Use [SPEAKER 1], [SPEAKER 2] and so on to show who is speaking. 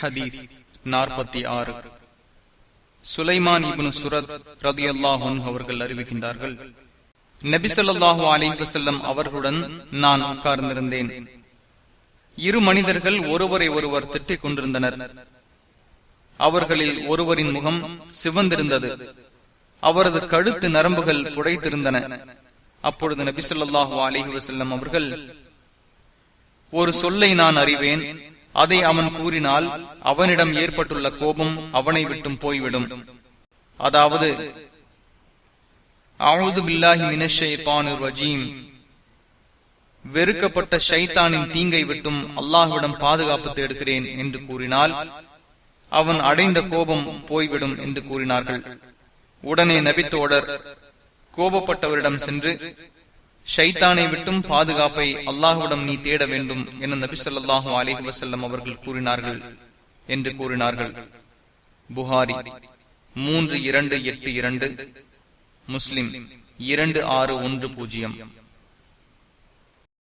[SPEAKER 1] ஹதீஸ் நாற்பத்தி ஆறு. சுலைமான் இபுன் சுரத் ரதி அல்லாஹன் அவர்கள் அறிவிக்கின்றார்கள் நபிசல்லாஹு அலி செல்லம் அவர்களுடன் நான் உட்கார்ந்திருந்தேன். இரு மனிதர்கள் ஒருவரை ஒருவர் திட்டிக் கொண்டிருந்தனர். அவர்களில் ஒருவரின் முகம் சிவந்திருந்தது. அவரது கழுத்து நரம்புகள் புடைத்திருந்தன. அப்பொழுது நபிசல்லாஹு அலிஹி வசல்லம் அவர்கள் ஒரு சொல்லை நான் அறிவேன். அதை அவன் கூறினால் அவனிடம் ஏற்பட்டுள்ள கோபம் அவனை விட்டும் போய்விடும். அதாவது வெறுக்கப்பட்ட ஷைத்தானின் தீங்கை விட்டும் அல்லாஹுவிடம் பாதுகாப்பு தேடுகிறேன் என்று கூறினால் அவன் அடைந்த கோபம் போய்விடும் என்று கூறினார்கள். உடனே நபித்தோடர் கோபப்பட்டவரிடம் சென்று ஷைத்தானை விட்டும் பாதுகாப்பை அல்லாஹுவிடம் நீ தேட வேண்டும் என நபி சொல்லாஹு அலிஹி வசல்லம் அவர்கள் கூறினார்கள் என்று கூறினார்கள். புகாரி மூன்று இரண்டு எட்டு இரண்டு முஸ்லிம் இரண்டு ஆறு ஒன்று பூஜ்ஜியம்.